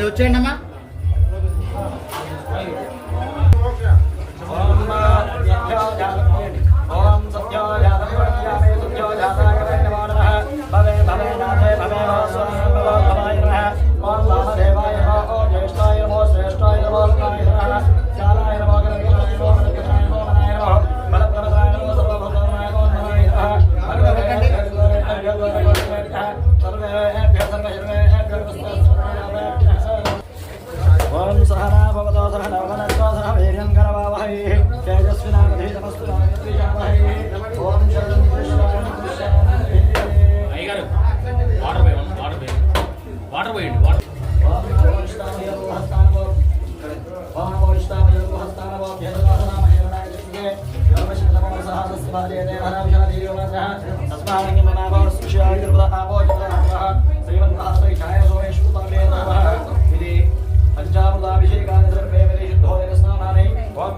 మీరు వచ్చేయండి అమ్మా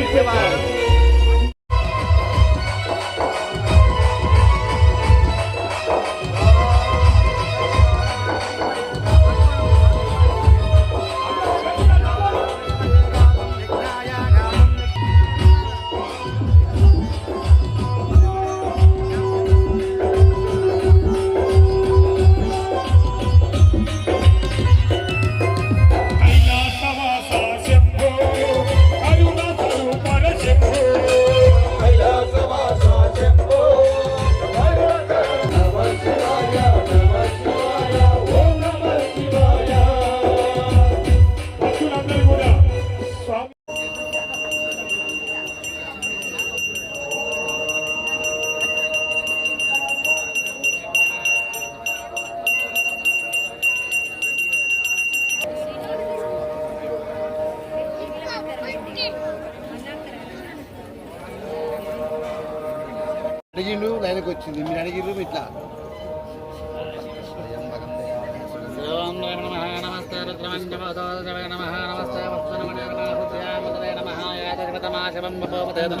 谢谢吧。వచ్చింది మీరు అడిగిర్రు ఇట్లా ఉపదం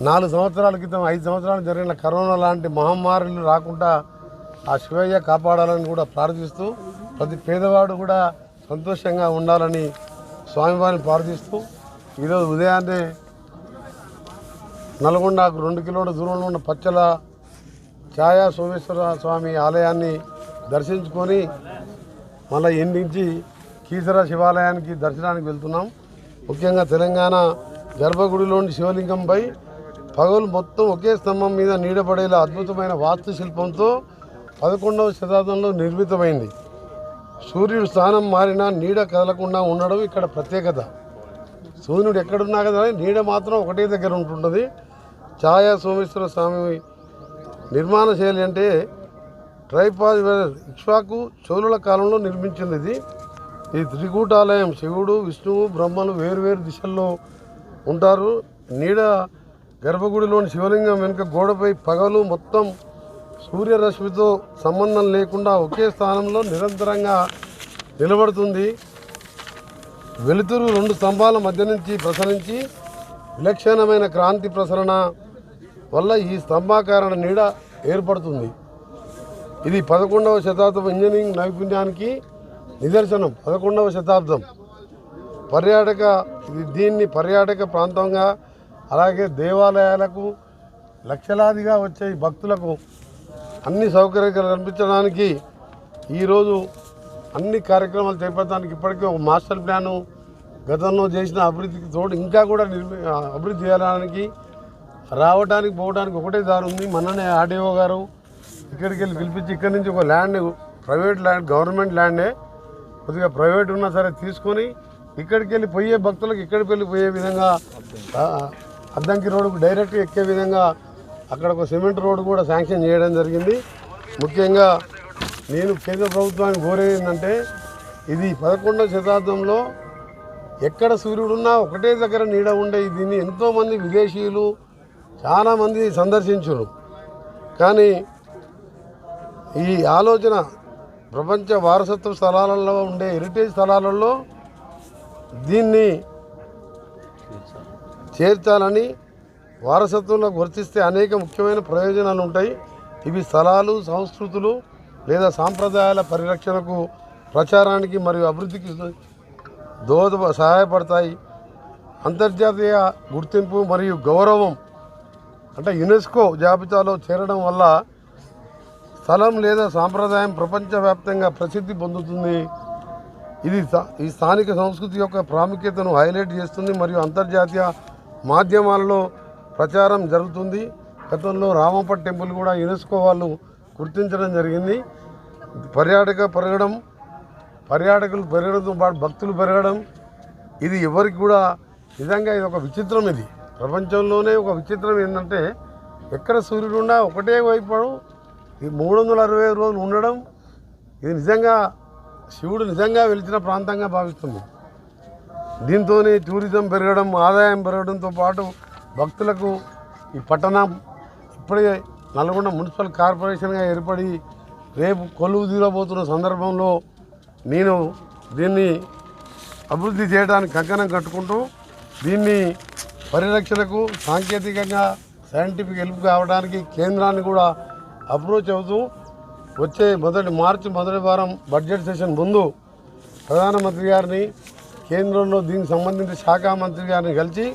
నాలుగు సంవత్సరాల క్రితం ఐదు సంవత్సరాలు జరిగిన కరోనా లాంటి మహమ్మారులు రాకుండా ఆ శివయ్య కాపాడాలని కూడా ప్రార్థిస్తూ ప్రతి పేదవాడు కూడా సంతోషంగా ఉండాలని స్వామివారిని ప్రార్థిస్తూ ఈరోజు ఉదయాన్నే నల్గొండకు రెండు కిలోమీటర్ల దూరంలో ఉన్న పచ్చల ఛాయా సోమేశ్వర స్వామి ఆలయాన్ని దర్శించుకొని మళ్ళీ ఎండించి కీసర శివాలయానికి దర్శనానికి వెళ్తున్నాం. ముఖ్యంగా తెలంగాణ గర్భగుడిలోని శివలింగంపై పగలు మొత్తం ఒకే స్తంభం మీద నీడపడేలా అద్భుతమైన వాస్తుశిల్పంతో పదకొండవ శతాబ్దంలో నిర్మితమైంది. సూర్యుడు స్థానం మారినా నీడ కదలకుండా ఉండడం ఇక్కడ ప్రత్యేకత. సూర్యుడు ఎక్కడున్నా కదా నీడ మాత్రం ఒకటే దగ్గర ఉంటుంటుంది. ఛాయా సోమేశ్వర స్వామి నిర్మాణ శైలి అంటే ట్రైపాజ్ ఇక్ష్వాకు చోళుల కాలంలో నిర్మించింది ఇది. ఈ త్రికూటాలయం శివుడు విష్ణువు బ్రహ్మలు వేరువేరు దిశల్లో ఉంటారు. నీడ గర్భగుడిలోని శివలింగం వెనుక గోడపై పగలు మొత్తం సూర్యరశ్మితో సంబంధం లేకుండా ఒకే స్థానంలో నిరంతరంగా నిలబడుతుంది. వెలుతురు రెండు స్తంభాల మధ్య నుంచి ప్రసరించి విలక్షణమైన క్రాంతి ప్రసరణ వల్ల ఈ స్తంభాకారణ నీడ ఏర్పడుతుంది. ఇది పదకొండవ శతాబ్దం ఇంజనీరింగ్ నైపుణ్యానికి నిదర్శనం పదకొండవ శతాబ్దం. పర్యాటక ఇది దీన్ని పర్యాటక ప్రాంతంగా అలాగే దేవాలయాలకు లక్షలాదిగా వచ్చే భక్తులకు అన్ని సౌకర్యాలు కల్పించడానికి ఈరోజు అన్ని కార్యక్రమాలు చేపట్టడానికి ఇప్పటికే ఒక మాస్టర్ ప్లాను గతంలో చేసిన అభివృద్ధికి తోడు ఇంకా కూడా నిర్మి అభివృద్ధి చేయడానికి రావడానికి పోవడానికి ఒకటే దారి ఉంది. మననే ఆర్డీఓ గారు ఇక్కడికి వెళ్ళి పిలిపించి ఇక్కడి నుంచి ఒక ల్యాండ్ ప్రైవేట్ ల్యాండ్ గవర్నమెంట్ ల్యాండే కొద్దిగా ప్రైవేట్ ఉన్నా సరే తీసుకొని ఇక్కడికి వెళ్ళి పోయే భక్తులకు ఇక్కడికి వెళ్ళి పోయే విధంగా అద్దంకి రోడ్డుకు డైరెక్ట్ ఎక్కే విధంగా అక్కడ ఒక సిమెంట్ రోడ్డు కూడా శాంక్షన్ చేయడం జరిగింది. ముఖ్యంగా నేను కేంద్ర ప్రభుత్వానికి కోరేది ఏంటంటే ఇది పదకొండవ శతాబ్దంలో ఎక్కడ సూర్యుడున్నా ఒకటే దగ్గర నీడ ఉండే దీన్ని ఎంతోమంది విదేశీయులు చాలామంది సందర్శించరు. కానీ ఈ ఆలోచన ప్రపంచ వారసత్వ స్థలాలలో ఉండే హెరిటేజ్ స్థలాలలో దీన్ని చేర్చాలని వారసత్వంలో గుర్తిస్తే అనేక ముఖ్యమైన ప్రయోజనాలు ఉంటాయి. ఇవి స్థలాలు సంస్కృతులు లేదా సాంప్రదాయాల పరిరక్షణకు ప్రచారానికి మరియు అభివృద్ధికి దోహద సహాయపడతాయి. అంతర్జాతీయ గుర్తింపు మరియు గౌరవం అంటే యునెస్కో జాబితాలో చేరడం వల్ల స్థలం లేదా సాంప్రదాయం ప్రపంచవ్యాప్తంగా ప్రసిద్ధి పొందుతుంది. ఇది స్థా- ఈ స్థానిక సంస్కృతి యొక్క ప్రాముఖ్యతను హైలైట్ చేస్తుంది మరియు అంతర్జాతీయ మాధ్యమాలలో ప్రచారం జరుగుతుంది. గతంలో రామప్ప టెంపుల్ కూడా యునెస్కో వాళ్ళు గుర్తించడం జరిగింది. పర్యాటక పెరగడం పర్యాటకులు పెరగడంతో పాటు భక్తులు పెరగడం ఇది ఎవరికి కూడా నిజంగా ఇది ఒక విచిత్రం ఇది. ప్రపంచంలోనే ఒక విచిత్రం ఏంటంటే ఎక్కడ సూర్యుడు ఉన్నా ఒకటే వైపు ఈ మూడు వందల అరవై రోజులు ఉండడం ఇది నిజంగా శివుడు నిజంగా వెలిచిన ప్రాంతంగా భావిస్తుంది. దీంతో టూరిజం పెరగడం ఆదాయం పెరగడంతో పాటు భక్తులకు ఈ పట్టణం ఇప్పుడే నల్గొండ మున్సిపల్ కార్పొరేషన్గా ఏర్పడి రేపు కొలువు తీరబోతున్న సందర్భంలో నేను దీన్ని అభివృద్ధి చేయడానికి కంకణం కట్టుకుంటూ దీన్ని పరిరక్షణకు సాంకేతికంగా సైంటిఫిక్ హెల్ప్ కావడానికి కేంద్రాన్ని కూడా అప్రోచ్ అవుతూ వచ్చే మొదటి మార్చి మొదటి వారం బడ్జెట్ సెషన్ ముందు ప్రధానమంత్రి గారిని కేంద్రంలో దీనికి సంబంధించిన శాఖ మంత్రి గారిని కలిసి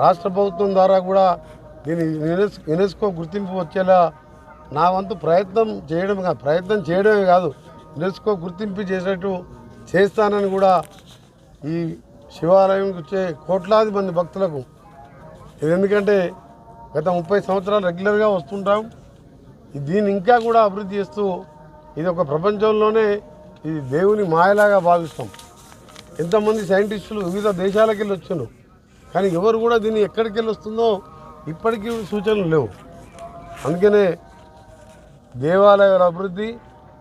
రాష్ట్ర ప్రభుత్వం ద్వారా కూడా దీని యునెస్ యునెస్కో గుర్తింపు వచ్చేలా నా వంతు ప్రయత్నం చేయడం కాదు ప్రయత్నం చేయడమే కాదు యునెస్కో గుర్తింపు చేసేట్టు చేస్తానని కూడా ఈ శివాలయంకి వచ్చే కోట్లాది మంది భక్తులకు ఇది ఎందుకంటే గత ముప్పై సంవత్సరాలు రెగ్యులర్గా వస్తుంటాం. దీన్ని ఇంకా కూడా అభివృద్ధి చేస్తూ ఇది ఒక ప్రపంచంలోనే ఇది దేవుని మాయలాగా భావిస్తాం. ఎంతమంది సైంటిస్టులు వివిధ దేశాలకు వెళ్ళి వచ్చారు. కానీ ఎవరు కూడా దీన్ని ఎక్కడికి వెళ్ళి వస్తుందో ఇప్పటికీ సూచనలు లేవు. అందుకనే దేవాలయాల అభివృద్ధి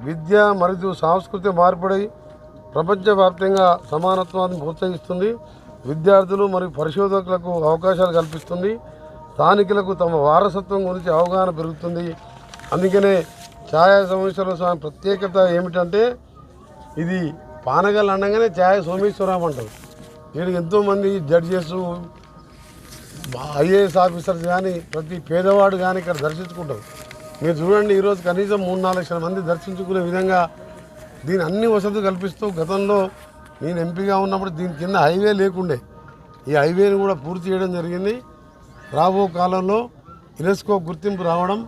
విద్య మరియు సాంస్కృతిక మార్పిడి ప్రపంచవ్యాప్తంగా సమానత్వాన్ని ప్రోత్సహిస్తుంది. విద్యార్థులు మరియు పరిశోధకులకు అవకాశాలు కల్పిస్తుంది. స్థానికులకు తమ వారసత్వం గురించి అవగాహన పెరుగుతుంది. అందుకనే ఛాయా సోమేశ్వర స్వామి ప్రత్యేకత ఏమిటంటే ఇది పానగల్ అనగానే ఛాయ సోమేశ్వరం అంటారు. వీడికి ఎంతోమంది జడ్జెస్ ఐఏఎస్ ఆఫీసర్స్ కానీ ప్రతి పేదవాడు కానీ ఇక్కడ దర్శించుకుంటారు. మీరు చూడండి ఈరోజు కనీసం మూడు నాలుగు లక్షల మంది దర్శించుకునే విధంగా దీని అన్ని వసతులు కల్పిస్తూ గతంలో నేను ఎంపీగా ఉన్నప్పుడు దీని కింద హైవే లేకుండే. ఈ హైవేని కూడా పూర్తి చేయడం జరిగింది. రాబో కాలంలో యునెస్కో గుర్తింపు రావడం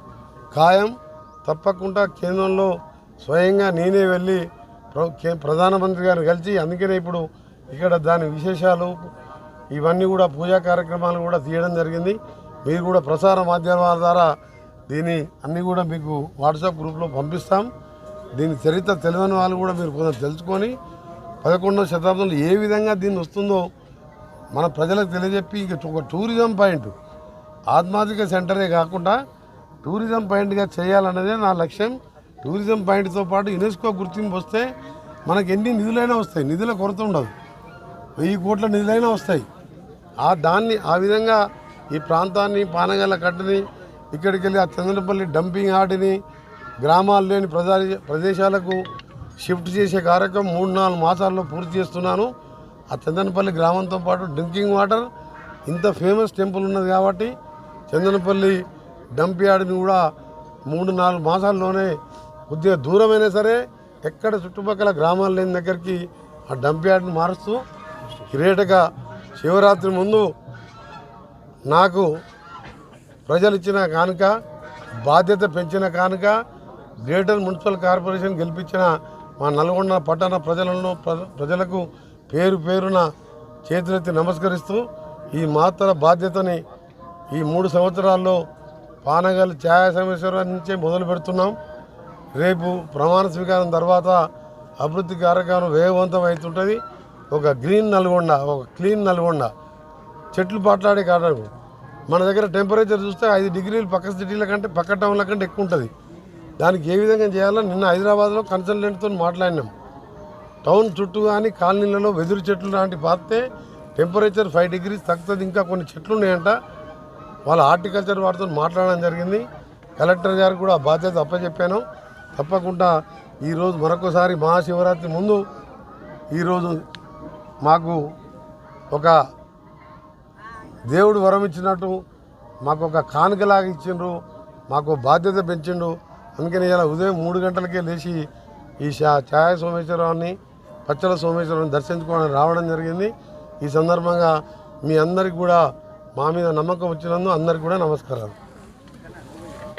ఖాయం. తప్పకుండా కేంద్రంలో స్వయంగా నేనే వెళ్ళి ప్ర- కే- ప్రధానమంత్రి గారిని కలిసి అందుకనే ఇప్పుడు ఇక్కడ దాని విశేషాలు ఇవన్నీ కూడా పూజా కార్యక్రమాలు కూడా తీయడం జరిగింది. మీరు కూడా ప్రసార మాధ్యమాల ద్వారా దీని అన్నీ కూడా మీకు వాట్సాప్ గ్రూప్లో పంపిస్తాం. దీని చరిత్ర తెలియని వాళ్ళు కూడా మీరు కొంచెం తెలుసుకొని పదకొండవ శతాబ్దంలో ఏ విధంగా దీన్ని వస్తుందో మన ప్రజలకు తెలియజెప్పి ఇక ఒక టూరిజం పాయింట్. ఆధ్యాత్మిక సెంటరే కాకుండా టూరిజం పాయింట్గా చేయాలన్నదే నా లక్ష్యం. టూరిజం పాయింట్తో పాటు యునెస్కో గుర్తింపు వస్తే మనకి ఎన్ని నిధులైనా వస్తాయి. నిధుల కొరత ఉండదు. వెయ్యి కోట్ల నిధులైనా వస్తాయి. ఆ దాన్ని ఆ విధంగా ఈ ప్రాంతాన్ని పానగల కట్టని ఇక్కడికి వెళ్ళి ఆ చంద్రపల్లి డంపింగ్ యార్డ్ని గ్రామాలు లేని ప్రజా ప్రదేశాలకు షిఫ్ట్ చేసే కార్యక్రమం మూడు నాలుగు మాసాల్లో పూర్తి చేస్తున్నాను. ఆ చందనపల్లి గ్రామంతో పాటు డ్రింకింగ్ వాటర్ ఇంత ఫేమస్ టెంపుల్ ఉన్నది కాబట్టి చందనపల్లి డంప్ కూడా మూడు నాలుగు మాసాల్లోనే కొద్దిగా దూరమైనా సరే ఎక్కడ చుట్టుపక్కల గ్రామాలు లేని దగ్గరికి ఆ డంప్ మారుస్తూ కిరీటగా శివరాత్రి ముందు నాకు ప్రజలు ఇచ్చిన కానుక బాధ్యత పెంచిన కానుక గ్రేటర్ మున్సిపల్ కార్పొరేషన్ గెలిపించిన మా నల్గొండ పట్టణ ప్రజలను ప్ర- ప్రజలకు పేరు పేరున చేతులెత్తి నమస్కరిస్తూ ఈ మాతర బాధ్యతని ఈ మూడు సంవత్సరాల్లో పానగల్ ఛాయా నుంచే మొదలు పెడుతున్నాం. రేపు ప్రమాణ స్వీకారం తర్వాత అభివృద్ధి కార్యక్రమం వేగవంతం అవుతుంటుంది. ఒక గ్రీన్ నల్గొండ ఒక క్లీన్ నల్గొండ. చెట్లు పాట్లాడే కారణం. మన దగ్గర టెంపరేచర్ చూస్తే ఐదు డిగ్రీలు పక్క సిటీల కంటే పక్క టౌన్ల కంటే ఎక్కువ ఉంటుంది. దానికి ఏ విధంగా చేయాలో నిన్న హైదరాబాద్లో కన్సల్టెంట్తో మాట్లాడినాం. టౌన్ చుట్టూ కానీ కాలనీలలో వెదురు చెట్లు లాంటి పాతే టెంపరేచర్ ఫైవ్ డిగ్రీస్ తగ్గుతుంది. ఇంకా కొన్ని చెట్లు ఉన్నాయంట. వాళ్ళ హార్టికల్చర్ వారితో మాట్లాడడం జరిగింది. కలెక్టర్ గారికి కూడా బాధ్యత అప్పచెప్పాను. తప్పకుండా ఈరోజు మరొకసారి మహాశివరాత్రి ముందు ఈరోజు మాకు ఒక దేవుడు వరం ఇచ్చినట్టు మాకు ఒక కానుకలాగా ఇచ్చిండ్రు మాకు బాధ్యత పెంచిండు అందుకని ఇలా ఉదయం మూడు గంటలకే లేచి ఈ షా ఛాయా సోమేశ్వరాన్ని పచ్చల సోమేశ్వరాన్ని దర్శించుకోవడానికి రావడం జరిగింది. ఈ సందర్భంగా మీ అందరికి కూడా మా మీద నమ్మకం వచ్చినందుకు అందరికి కూడా నమస్కారాలు.